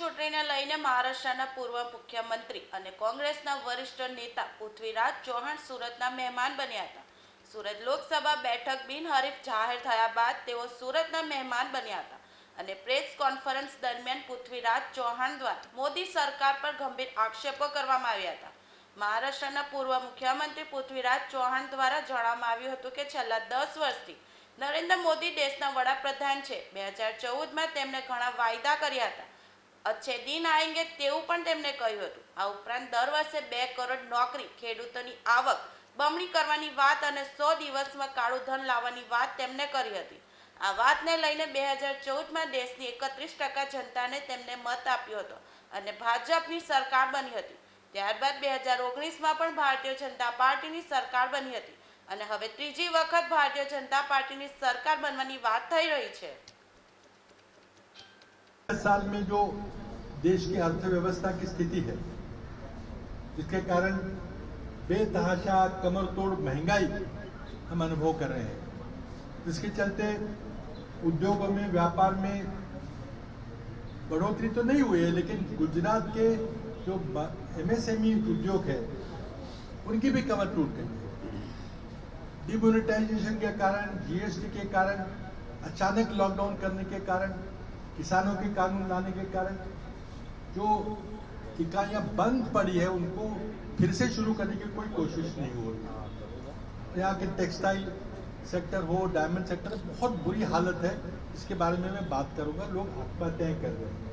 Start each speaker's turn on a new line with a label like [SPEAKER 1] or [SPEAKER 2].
[SPEAKER 1] ચૂંટણીને લઈને મહારાષ્ટ્રના પૂર્વ મુખ્યમંત્રી અને કોંગ્રેસના વરિષ્ઠ નેતા પૃથ્વીરાજ ચૌહાણ સુરતના મહેમાન બન્યા હતા. સુરત લોકસભા બેઠક બિનહરીફ જાહેર થયા બાદ તેઓ સુરતના મહેમાન બન્યા હતા અને પ્રેસ કોન્ફરન્સ દરમિયાન પૃથ્વીરાજ ચૌહાણ દ્વારા મોદી સરકાર પર ગંભીર આક્ષેપો કરવામાં આવ્યા હતા. મહારાષ્ટ્રના પૂર્વ મુખ્યમંત્રી પૃથ્વીરાજ ચૌહાણ દ્વારા જણાવવામાં આવ્યું હતું કે છેલ્લા દસ વર્ષથી નરેન્દ્ર મોદી દેશના વડાપ્રધાન છે. બે હજાર ચૌદમાં તેમણે ઘણા વાયદા કર્યા હતા. અચ્છે દિન આએંગે તેવું પણ તેમણે કહ્યું હતું. આ ઉપરાંત દર વર્ષે બે કરોડ નોકરી, ખેડૂતોની આવક, બમણી કરવાની વાત અને સો દિવસમાં કાળું ધન લાવવાની વાત તેમણે કરી હતી. આ વાતને લઈને બે હજાર ચૌદમાં દેશની એકત્રીસ ટકા જનતાને તેમને મત આપ્યો હતો અને ભાજપની સરકાર બની હતી. ત્યારબાદ બે હજાર ઓગણીસમાં પણ ભારતીય જનતા પાર્ટીની સરકાર બની હતી અને હવે ત્રીજી વખત ભારતીય જનતા પાર્ટીની સરકાર બનવાની વાત થઈ રહી છે.
[SPEAKER 2] साल में जो देश की अर्थव्यवस्था की स्थिति है, जिसके कारण बेतहाशा कमर तोड़ महँगाई हम अनुभव कर रहे हैं। इसके चलते उद्योगों में, व्यापार में बढ़ोतरी तो नहीं हुई है, लेकिन गुजरात के जो एमएसएमई उद्योग है, उनकी भी कमर टूट गई है। डिमोनेटाइजेशन के कारण जीएसटी के कारण, अचानक लॉकडाउन करने के कारण किसानों के कानून लाने के कारण जो इकाइयाँ बंद पड़ी है, उनको फिर से शुरू करने की कोई कोशिश नहीं हो रही यहाँ के टेक्सटाइल सेक्टर हो, डायमंड सेक्टर, बहुत बुरी हालत है। इसके बारे में मैं बात करूँगा, लोग आत्महत्याएँ कर रहे हैं।